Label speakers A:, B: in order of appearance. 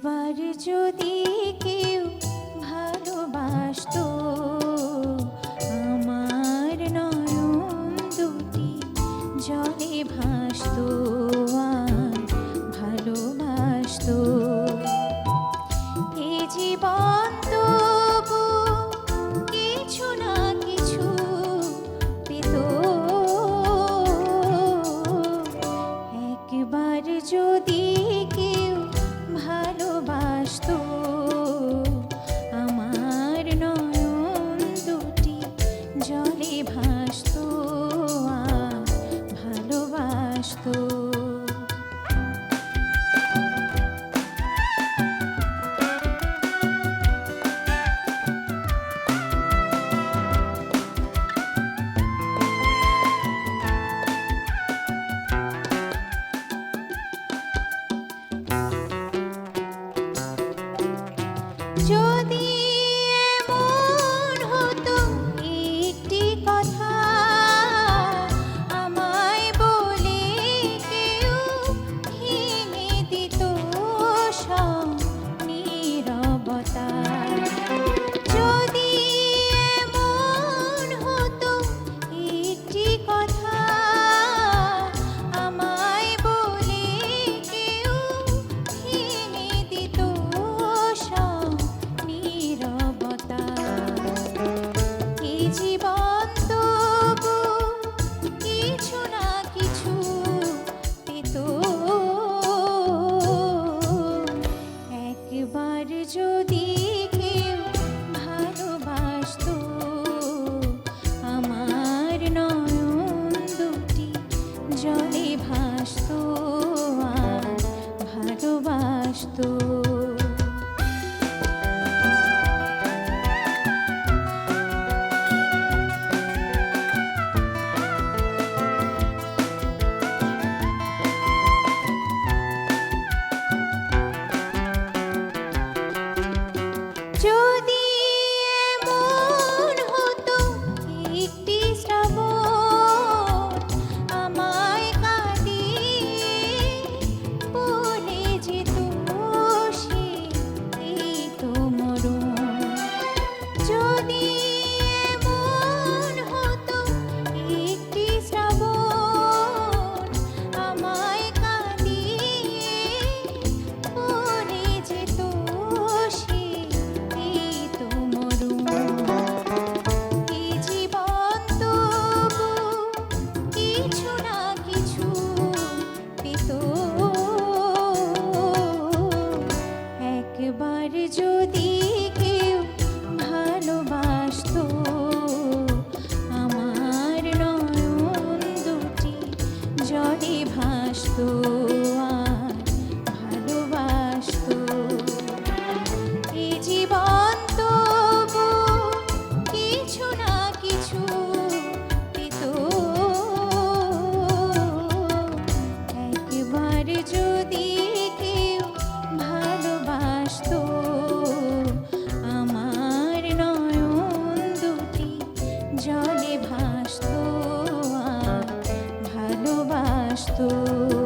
A: একবার যদি কেউ ভালোবাসত আমার নয়ন দুটি জলে ভাসত আর ভালোবাসত। এ জীবন Joy. Oh.